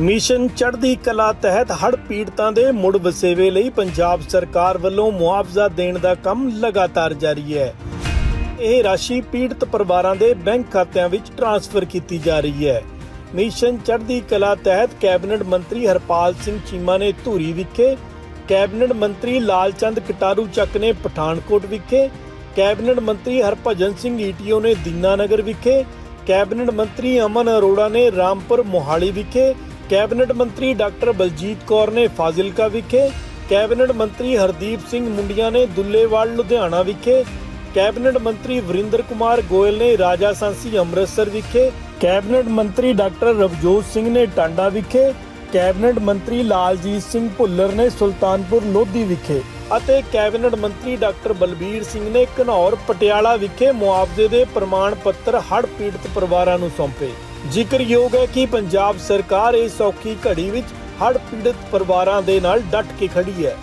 Mission ਚੜ੍ਹਦੀ ਕਲਾ ਤਹਿਤ ਹੜ੍ਹ ਪੀੜਤਾਂ ਦੇ ਮੁੜ ਵਸੇਵੇ ਲਈ ਪੰਜਾਬ ਸਰਕਾਰ ਵੱਲੋਂ ਮੁਆਵਜ਼ਾ ਦੇਣ ਦਾ ਕੰਮ ਲਗਾਤਾਰ ਜਾਰੀ ਹੈ। ਇਹ ਰਾਸ਼ੀ ਪੀੜਤ ਪਰਿਵਾਰਾਂ ਦੇ ਬੈਂਕ ਖਾਤਿਆਂ ਵਿੱਚ ਟ੍ਰਾਂਸਫਰ ਕੀਤੀ ਜਾ ਰਹੀ ਹੈ। ਮਿਸ਼ਨ ਚੜ੍ਹਦੀ ਕਲਾ ਤਹਿਤ ਕੈਬਨਿਟ ਮੰਤਰੀ ਹਰਪਾਲ ਸਿੰਘ ਚੀਮਾ ਨੇ ਧੂਰੀ ਵਿਖੇ, ਕੈਬਨਿਟ ਮੰਤਰੀ ਲਾਲਚੰਦ ਕਟਾਰੂ ਚੱਕ ਨੇ ਪਠਾਨਕੋਟ ਵਿਖੇ, ਕੈਬਨਿਟ ਮੰਤਰੀ ਹਰਭਜਨ ਸਿੰਘ ਈਟੀਓ ਨੇ ਦੀਨਾਨਗਰ ਵਿਖੇ, ਕੈਬਨਿਟ ਮੰਤਰੀ ਅਮਨ ਅਰੋੜਾ ਨੇ ਰਾਮਪੁਰ ਮੋਹਾਲੀ ਵਿਖੇ ਕੈਬਨਿਟ ਮੰਤਰੀ ਡਾਕਟਰ ਬਲਜੀਤ ਕੌਰ ਨੇ ਫਾਜ਼ਿਲਕਾ ਵਿਖੇ, ਕੈਬਨਿਟ ਮੰਤਰੀ ਹਰਦੀਪ ਸਿੰਘ ਮੁੰਡੀਆਂ ਨੇ ਦੁੱਲੇਵਾਲ, ਲੁਧਿਆਣਾ ਵਿਖੇ, ਕੈਬਨਿਟ ਮੰਤਰੀ ਵਰਿੰਦਰ ਕੁਮਾਰ ਗੋਇਲ ਨੇ ਰਾਜਾ ਸਾਂਸੀ ਅੰਮ੍ਰਿਤਸਰ ਵਿਖੇ, ਕੈਬਨਿਟ ਮੰਤਰੀ ਡਾਕਟਰ ਰਵਜੋਤ ਸਿੰਘ ਨੇ ਟਾਂਡਾ ਵਿਖੇ, ਕੈਬਨਿਟ ਮੰਤਰੀ ਲਾਲਜੀਤ ਸਿੰਘ ਭੁੱਲਰ ਨੇ ਸੁਲਤਾਨਪੁਰ ਲੋਧੀ ਵਿਖੇ ਅਤੇ ਕੈਬਨਿਟ ਮੰਤਰੀ ਡਾਕਟਰ ਬਲਬੀਰ ਸਿੰਘ ਨੇ ਘਨੌਰ ਪਟਿਆਲਾ ਵਿਖੇ ਮੁਆਵਜ਼ੇ ਦੇ ਪ੍ਰਮਾਣ ਪੱਤਰ ਹੜ੍ਹ ਪੀੜਤ ਪਰਿਵਾਰਾਂ ਨੂੰ ਸੌਂਪੇ। ਜ਼ਿਕਰਯੋਗ ਹੈ ਕਿ ਪੰਜਾਬ ਸਰਕਾਰ ਇਸ ਔਖੀ ਘੜੀ ਵਿੱਚ ਹੜ੍ਹ ਪੀੜਤ ਪਰਿਵਾਰਾਂ ਦੇ ਨਾਲ ਡਟ ਕੇ ਖੜੀ ਹੈ।